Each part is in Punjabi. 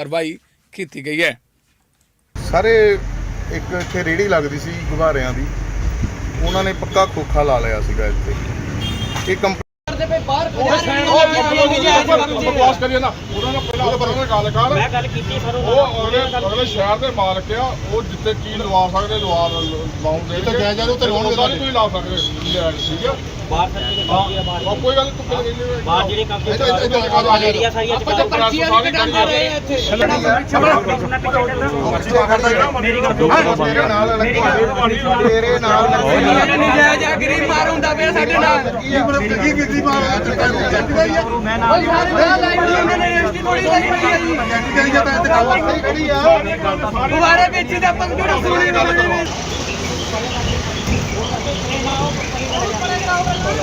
ਕਾਰਵਾਈ ਕੀਤੀ ਗਈ ਹੈ। ਸਾਰੇ ਇੱਕ ਇੱਥੇ ਰੇੜੀ ਲੱਗਦੀ ਸੀ ਗੁਬਾਰਿਆਂ ਦੀ। ਉਹਨਾਂ ਨੇ ਪੱਕਾ ਖੋਖਾ ਲਾ ਲਿਆ ਸੀਗਾ ਇੱਥੇ। ਇਹ ਕੰਪ ਬਕਵਾਸ ਕਰੀਏ ਨਾ ਉਹਨਾਂ ਨਾਲ ਪਹਿਲਾਂ ਉਹਨਾਂ ਨਾਲ ਗੱਲ ਕਰ ਮੈਂ ਗੱਲ ਕੀਤੀ ਸਰ ਉਹ ਅਗਲੇ ਅਗਲੇ ਸ਼ਹਿਰ ਦੇ ਮਾਲਕ ਆ ਉਹ ਜਿੱਥੇ ਕੀ ਲਵਾ ਸਕਦੇ ਲਵਾ ਲਾਉਂਦੇ ਇਹ ਤਾਂ ਜਾਇਜ਼ ਆ, ਉਹ ਤਾਂ ਲਾਉਣਗੇ ਸਾਰੇ ਕੋਈ ਲਾ ਸਕਦੇ ਲੈਣ ਠੀਕ ਆ। ਬਾਹਰ ਸਰ ਜਿਹੜੇ ਕਾਫੀ ਆ ਬਾਹਰ ਆ ਕੋਈ ਗੱਲ ਨੀ, ਤੂੰ ਕਿਹਨੇ ਕਹਿੰਦੇ ਬਾਹਰ ਜਿਹੜੇ ਕਾਫੀ ਇੱਧਰ- ਏਰੀਆ ਸਾਰੀਆਂ ਆਪਾਂ ਤਾਂ ਪਰਚੀਆਂ ਵੀ ਕਢਾਉਂਦੇ ਰਹੇ ਇੱਥੇ ਮੇਰੇ ਨਾਲ ਤੇਰੇ ਨਾਲ ਨਜਾਇਜ਼ ਆ ਗਰੀਬ ਮਾਰ ਹੁੰਦਾ ਪਿਆ ਸਾਡੇ ਨਾਲ ਕੀ ਕੀਤੀ ਮਾਰ ਮੈਂ ਨਾਲ ਉਹਨਾਂ ਨੇ ਰਜਿਸਟਰੀ ਥੋੜੀ ਲਈ ਹੋਈ ਹੈ ਜੀ ਦੁਬਾਰਾ ਵੇਚੀ ਤਾਂ ਪੰਗੜ ਸੋਣੀ ਨੇ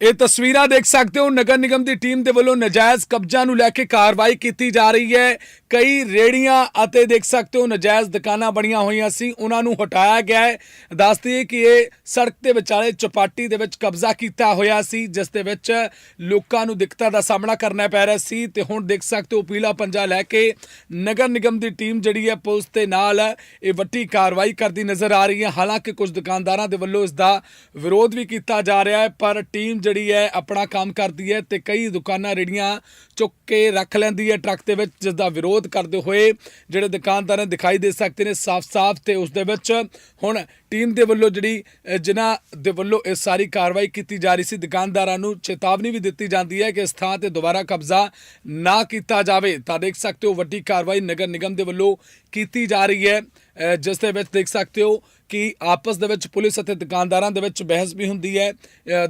ਇਹ ਤਸਵੀਰਾਂ ਦੇਖ ਸਕਦੇ ਹੋ ਨਗਰ ਨਿਗਮ ਦੀ ਟੀਮ ਦੇ ਵੱਲੋਂ ਨਜਾਇਜ਼ ਕਬਜ਼ਾ ਨੂੰ ਲੈ ਕੇ ਕਾਰਵਾਈ ਕੀਤੀ ਜਾ ਰਹੀ ਹੈ। ਕਈ ਰੇੜੀਆਂ ਅਤੇ ਦੇਖ ਸਕਦੇ ਹੋ ਨਜਾਇਜ਼ ਦੁਕਾਨਾਂ ਬਣੀਆਂ ਹੋਈਆਂ ਸੀ, ਉਹਨਾਂ ਨੂੰ ਹਟਾਇਆ ਗਿਆ ਹੈ। ਦੱਸਦੀ ਹੈ ਕਿ ਇਹ ਸੜਕ ਦੇ ਵਿਚਾਲੇ ਚਪਾਟੀ ਦੇ ਵਿੱਚ ਕਬਜ਼ਾ ਕੀਤਾ ਹੋਇਆ ਸੀ, ਜਿਸ ਦੇ ਵਿੱਚ ਲੋਕਾਂ ਨੂੰ ਦਿੱਕਤਾਂ ਦਾ ਸਾਹਮਣਾ ਕਰਨਾ ਪੈ ਰਿਹਾ ਸੀ ਤੇ ਹੁਣ ਦੇਖ ਸਕਦੇ ਹੋ ਪੀਲਾ ਪੰਜਾ ਲੈ ਕੇ ਨਗਰ ਨਿਗਮ ਦੀ ਟੀਮ ਜਿਹੜੀ ਹੈ ਪੁਲਿਸ ਦੇ ਨਾਲ ਇਹ ਵੱਡੀ ਕਾਰਵਾਈ ਕਰਦੀ ਨਜ਼ਰ ਆ ਰਹੀ ਹੈ। ਹਾਲਾਂਕਿ ਕੁਝ ਦੁਕਾਨਦਾਰਾਂ ਦੇ ਵੱਲੋਂ ਇਸ ਦਾ ਵਿਰੋਧ ਵੀ ਕੀਤਾ ਜਾ ਰਿਹਾ ਹੈ, ਪਰ ਟੀਮ ਜਿਹੜੀ ਹੈ ਆਪਣਾ ਕੰਮ ਕਰਦੀ ਹੈ ਤੇ ਕਈ ਦੁਕਾਨਾਂ ਰੇੜੀਆਂ ਚੁੱਕ ਕੇ ਰੱਖ ਲੈਂਦੀ ਹੈ ਟਰੱਕ ਦੇ ਵਿੱਚ, ਜਿਸ ਦਾ ਵਿਰੋਧ ਕਰਦੇ ਹੋਏ ਜਿਹੜੇ ਦੁਕਾਨਦਾਰ ਨੇ ਦਿਖਾਈ ਦੇ ਸਕਦੇ ਨੇ ਸਾਫ਼-ਸਾਫ਼ ਤੇ ਉਸ ਦੇ ਵਿੱਚ ਹੁਣ ਟੀਮ ਦੇ ਵੱਲੋਂ ਜਿਹੜੀ ਜਿਨ੍ਹਾਂ ਦੇ ਵੱਲੋਂ ਇਹ ਸਾਰੀ ਕਾਰਵਾਈ ਕੀਤੀ ਜਾ ਰਹੀ ਸੀ, ਦੁਕਾਨਦਾਰਾਂ ਨੂੰ ਚੇਤਾਵਨੀ ਵੀ ਦਿੱਤੀ ਜਾਂਦੀ ਹੈ ਕਿ ਇਸ ਥਾਂ ਤੇ ਦੁਬਾਰਾ ਕਬਜ਼ਾ ਨਾ ਕੀਤਾ ਜਾਵੇ। ਤਾਂ ਦੇਖ ਸਕਦੇ ਹੋ, ਵੱਡੀ ਕਾਰਵਾਈ ਨਗਰ ਨਿਗਮ ਦੇ ਵੱਲੋਂ ਕੀਤੀ ਜਾ ਰਹੀ ਹੈ। ਜਿਸ ਦੇ ਵਿੱਚ ਦੇਖ ਸਕਦੇ ਹੋ ਕਿ ਆਪਸ ਦੇ ਵਿੱਚ ਪੁਲਿਸ ਅਤੇ ਦੁਕਾਨਦਾਰਾਂ ਦੇ ਵਿੱਚ ਬਹਿਸ ਵੀ ਹੁੰਦੀ ਹੈ।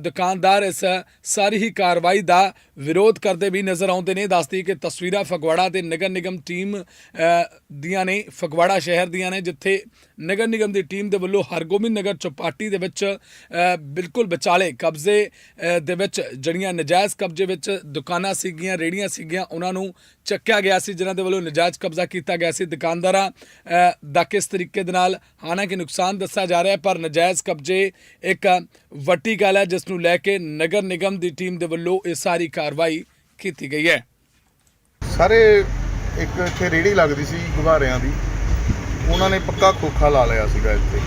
ਦੁਕਾਨਦਾਰ ਇਸ ਸਾਰੀ ਹੀ ਕਾਰਵਾਈ ਦਾ ਵਿਰੋਧ ਕਰਦੇ ਵੀ ਨਜ਼ਰ ਆਉਂਦੇ ਨੇ। ਦੱਸਦੀ ਕਿ ਤਸਵੀਰਾਂ ਫਗਵਾੜਾ ਦੇ ਨਗਰ ਨਿਗਮ ਟੀਮ ਦੀਆਂ ਨੇ, ਫਗਵਾੜਾ ਸ਼ਹਿਰ ਦੀਆਂ ਨੇ, ਜਿੱਥੇ ਨਗਰ ਨਿਗਮ ਦੀ ਟੀਮ ਦੇ ਵੱਲੋਂ ਹਰਗੋਬਿੰਦ ਨਗਰ ਚੌਪਾਟੀ ਦੇ ਵਿੱਚ ਬਿਲਕੁਲ ਵਿਚਾਲੇ ਕਬਜ਼ੇ ਦੇ ਵਿੱਚ ਜਿਹੜੀਆਂ ਨਜਾਇਜ਼ ਕਬਜ਼ੇ ਵਿੱਚ ਦੁਕਾਨਾਂ ਸੀਗੀਆਂ ਰੇੜੀਆਂ ਸੀਗੀਆਂ, ਉਹਨਾਂ ਨੂੰ ਚੱਕਿਆ ਗਿਆ ਸੀ, ਜਿਨ੍ਹਾਂ ਦੇ ਵੱਲੋਂ ਨਜਾਇਜ਼ ਕਬਜ਼ਾ ਕੀਤਾ ਗਿਆ ਸੀ। ਦੁਕਾਨਦਾਰਾਂ ਦਾ ਕਿਸ ਤਰੀਕੇ ਦੇ ਨਾਲ ਹਾਲਾਂਕਿ ਨੁਕਸਾਨ ਦੱਸਿਆ ਜਾ ਰਿਹਾ ਹੈ, ਪਰ ਨਜਾਇਜ਼ ਕਬਜ਼ੇ ਇੱਕ ਵੱਡੀ ਗੱਲ ਹੈ, ਜਿਸ ਨੂੰ ਲੈ ਕੇ ਨਗਰ ਨਿਗਮ ਦੀ ਟੀਮ ਦੇ ਵੱਲੋਂ ਇਹ ਸਾਰੀ ਕਾਰਵਾਈ ਕੀਤੀ ਗਈ ਹੈ। ਸਾਰੇ ਇੱਕ ਇੱਥੇ ਰੇੜੀ ਲੱਗਦੀ ਸੀ ਗੁਬਾਰਿਆਂ ਦੀ। ਉਹਨਾਂ ਨੇ ਪੱਕਾ ਖੋਖਾ ਲਾ ਲਿਆ ਸੀਗਾ ਇੱਥੇ।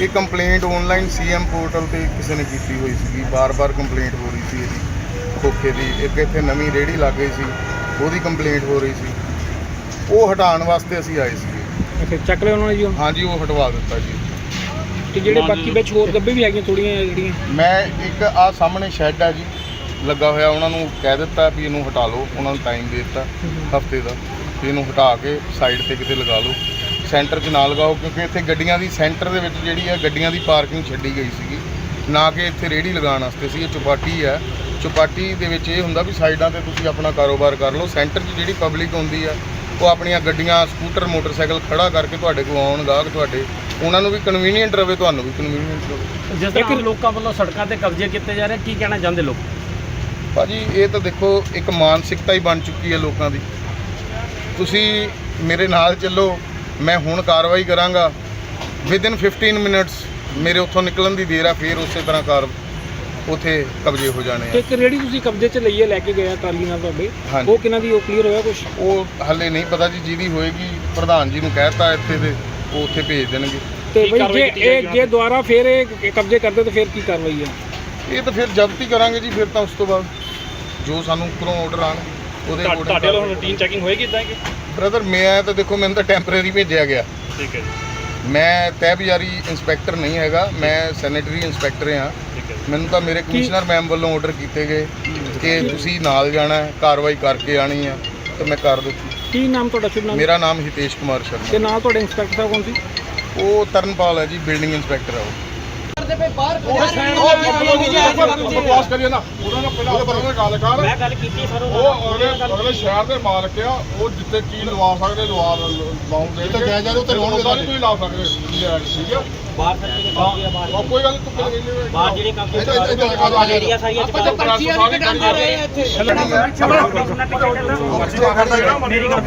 ਇਹ ਕੰਪਲੇਂਟ ਆਨਲਾਈਨ ਸੀਐਮ ਪੋਰਟਲ ਤੇ ਕਿਸੇ ਨੇ ਕੀਤੀ ਹੋਈ ਸੀਗੀ। ਬਾਰ-ਬਾਰ ਕੰਪਲੇਂਟ ਹੋ ਰਹੀ ਸੀ ਇਹਦੀ ਖੋਖੇ ਦੀ। ਇੱਕ ਇੱਥੇ ਨਵੀਂ ਰੇੜੀ ਲੱਗ ਗਈ ਸੀ ਉਹਦੀ ਕੰਪਲੇਂਟ ਹੋ ਰਹੀ ਸੀ। ਉਹ ਹਟਾਉਣ ਵਾਸਤੇ ਅਸੀਂ ਆਏ ਸੀਗੇ। ਅੱਛਾ ਚੱਕ ਲਿਆ ਉਹਨਾਂ ਨੇ ਜੀ। ਹਾਂਜੀ ਉਹ ਹਟਵਾ ਦਿੱਤਾ ਜੀ। ਤੇ ਜਿਹੜੇ ਬਾਕੀ ਵਿੱਚ ਹੋਰ ਗੱਬੇ ਵੀ ਹੈਗੀਆਂ ਥੋੜੀਆਂ ਜਿਹੜੀਆਂ? ਮੈਂ ਇੱਕ ਆ ਸਾਹਮਣੇ ਸ਼ੈੱਡ ਆ ਜੀ ਲੱਗਾ ਹੋਇਆ ਉਹਨਾਂ ਨੂੰ ਕਹਿ ਦਿੱਤਾ ਵੀ ਇਹਨੂੰ ਹਟਾ ਲਓ ਉਹਨਾਂ ਨੂੰ ਟਾਈਮ ਦੇ ਦਿੱਤਾ ਹਫ਼ਤੇ ਦਾ ਵੀ ਇਹਨੂੰ ਹਟਾ ਕੇ ਸਾਈਡ ਤੇ ਕਿਤੇ ਲਗਾ ਲਓ। ਸੈਂਟਰ 'ਚ ਨਾ ਲਗਾਓ ਕਿਉਂਕਿ ਇੱਥੇ ਗੱਡੀਆਂ ਦੀ ਸੈਂਟਰ ਦੇ ਵਿੱਚ ਜਿਹੜੀ ਆ ਗੱਡੀਆਂ ਦੀ ਪਾਰਕਿੰਗ ਛੱਡੀ ਗਈ ਸੀਗੀ। ਨਾ ਕਿ ਇੱਥੇ ਰੇੜੀ ਲਗਾਉਣ ਵਾਸਤੇ ਸੀ ਇਹ ਚੁਪਾਟੀ ਹੈ। ਚੁਪਾਟੀ ਦੇ ਵਿੱਚ ਇਹ ਹੁੰਦਾ ਵੀ ਸਾਈਡਾਂ ਤੇ ਤੁਸੀਂ ਆਪਣਾ ਕਾਰੋਬਾਰ ਕਰ ਲਓ। ਸੈਂਟਰ 'ਚ ਜਿਹੜੀ ਪਬਲਿਕ ਹੁੰਦੀ ਆ ਉਹ ਆਪਣੀਆਂ ਗੱਡੀਆਂ ਸਕੂਟਰ ਮੋਟਰਸਾਈਕਲ ਖੜਾ ਕਰਕੇ ਤੁਹਾਡੇ ਕੋਲ ਆਉਣ ਗਾਹਕ ਤੁਹਾਡੇ ਉਹਨਾਂ ਨੂੰ ਵੀ ਕਨਵੀਨੀਅੰਟ ਰਵੇ ਤੁਹਾਨੂੰ ਵੀ ਕਨਵੀਨੀਅੰਟ ਰਵੇ। ਜਿਸ ਤਰ੍ਹਾਂ ਲੋਕਾਂ ਵੱਲੋਂ ਸੜਕਾਂ ਤੇ ਕਬਜ਼ੇ ਕੀਤੇ ਜਾ ਰਹੇ ਕੀ ਕਹਿਣਾ ਚਾਹੁੰਦੇ ਲੋਕ? ਭਾਜੀ ਇਹ ਤਾਂ ਦੇਖੋ ਇੱਕ ਮਾਨਸਿਕਤਾ ਹੀ ਬਣ ਚੁੱਕੀ ਹੈ ਲੋਕਾਂ ਦੀ। ਤੁਸੀਂ ਮੇਰੇ ਨਾਲ ਚੱਲੋ ਮੈਂ ਹੁਣ ਕਾਰਵਾਈ ਕਰਾਂਗਾ। ਵਿਦਿਨ 15 ਮਿੰਟਸ ਮੇਰੇ ਉੱਥੋਂ ਨਿਕਲਣ ਦੀ ਦੇਰ ਆ ਫਿਰ ਉਸੇ ਤਰ੍ਹਾਂ ਕਾਰ ਉਥੇ ਕਬਜ਼ੇ ਹੋ ਜਾਣੇ ਆ। ਇੱਕ ਰੇੜੀ ਤੁਸੀਂ ਕਬਜ਼ੇ 'ਚ ਲਈਏ ਲੈ ਕੇ ਗਏ ਆ ਟਰਾਲੀ ਨਾਲ ਤੁਹਾਡੇ। ਹਾਂਜੀ। ਉਹ ਕਿਹਨਾਂ ਦੀ ਉਹ ਕਲੀਅਰ ਹੋਇਆ ਕੁਝ ਉਹ ਹੱਲੇ ਨਹੀਂ ਪਤਾ ਜੀ ਜਿਹਦੀ ਹੋਏਗੀ ਪ੍ਰਧਾਨ ਜੀ ਨੂੰ ਕਹਿਤਾ ਇੱਥੇ ਦੇ ਉਹ ਉੱਥੇ ਭੇਜ ਦੇਣਗੇ। ਤੇ ਬਈ ਕਾਰਵਾਈ ਜੇ ਕੀਤੀ ਇਹ ਜਾਏਗੀ ਜੇ ਦੁਬਾਰਾ ਫੇਰ ਇਹ ਕਬਜ਼ੇ ਕਰਦੇ ਤਾਂ ਫੇਰ ਕੀ ਕਾਰਵਾਈ ਆ? ਇਹ ਤਾਂ ਫਿਰ ਜ਼ਬਤ ਹੀ ਕਰਾਂਗੇ ਜੀ ਫਿਰ ਤਾਂ ਉਸ ਤੋਂ ਬਾਅਦ ਜੋ ਸਾਨੂੰ ਉੱਪਰੋਂ ਆਰਡਰ ਆਣ ਉਹਦੇ ਤੁਹਾਡੇ ਵੱਲੋਂ ਰੂਟੀਨ ਚੈਕਿੰਗ ਹੋਏਗੀ ਇਦਾਂ ਕਿ? ਬ੍ਰਦਰ ਮੈਂ ਤਾਂ ਦੇਖੋ ਮੈਨੂੰ ਤਾਂ ਟੈਂਪਰੇਰੀ ਭੇਜਿਆ ਗਿਆ। ਠੀਕ ਹੈ ਜੀ। ਮੈਂ ਤਹਿਬਜ਼ਾਰੀ ਇੰਸਪੈਕਟਰ ਨਹੀਂ ਹੈਗਾ ਮੈਂ ਸੈਨੇਟਰੀ ਇੰਸਪੈਕਟਰ ਹਾਂ। ਠੀਕ ਹੈ ਮੈਨੂੰ ਤਾਂ ਮੇਰੇ ਕਮਿਸ਼ਨਰ ਮੈਮ ਵੱਲੋਂ ਆਰਡਰ ਕੀਤੇ ਗਏ ਕਿ ਤੁਸੀਂ ਨਾਲ ਜਾਣਾ ਹੈ ਕਾਰਵਾਈ ਕਰਕੇ ਆਣੀ ਹੈ ਤਾਂ ਮੈਂ ਕਰ ਦਿੱਤੀ। ਕੀ ਨਾਮ ਤੁਹਾਡਾ ਸ਼ੁਭ ਨਾਮ? ਮੇਰਾ ਨਾਮ ਹਿਤੇਸ਼ ਕੁਮਾਰ ਤੇ ਸ਼ਰਮਾ ਨਾਲ ਤੁਹਾਡੇ ਇੰਸਪੈਕਟਰ ਸਾਹਿਬ ਕੌਣ ਸੀ? ਉਹ ਤਰਨਪਾਲ ਹੈ ਜੀ ਬਿਲਡਿੰਗ ਇੰਸਪੈਕਟਰ ਹੈ ਉਹ। ਕਰਦੇ ਪਏ ਬਾਹਰ ਬਕਵਾਸ ਕਰੀਏ ਨਾ। ਉਹਨਾਂ ਨਾਲ ਪਹਿਲਾਂ ਉਹਨਾਂ ਗੱਲ ਕਰ। ਮੈਂ ਗੱਲ ਕੀਤੀ ਸਰ ਉਹ ਅਗਲੇ ਅਗਲੇ ਸ਼ਹਿਰ ਦੇ ਮਾਲਕ ਆ ਉਹ ਜਿੱਥੇ ਕੀ ਲਵਾ ਸਕਦੇ ਲਵਾ ਲਾਉਣ ਦੇ ਜਿੱਥੇ ਜਾਇਜ਼ ਆ, ਉੱਥੇ ਲਾਉਣ ਦੇ ਤੁਸੀਂ ਲਾ ਸਕਦੇ ਠੀਕ ਆ ਬਾਹਰ ਕਰਕੇ ਕਬਜ਼ੇ ਆ ਬਾਹਰ ਕੋਈ ਗੱਲ ਨਹੀਂ ਤੂੰ ਬਾਹਰ ਜਿਹੜੇ ਆ ਜਾਓ। ਏਰੀਆ ਸਾਰੀਆਂ ਆਪਾਂ ਤਾਂ ਪਰਚੀਆਂ ਵੀ ਕਟਾਉਂਦੇ ਰਹੇ ਆ ਇੱਥੇ। ਮੇਰੀ ਗੱਲ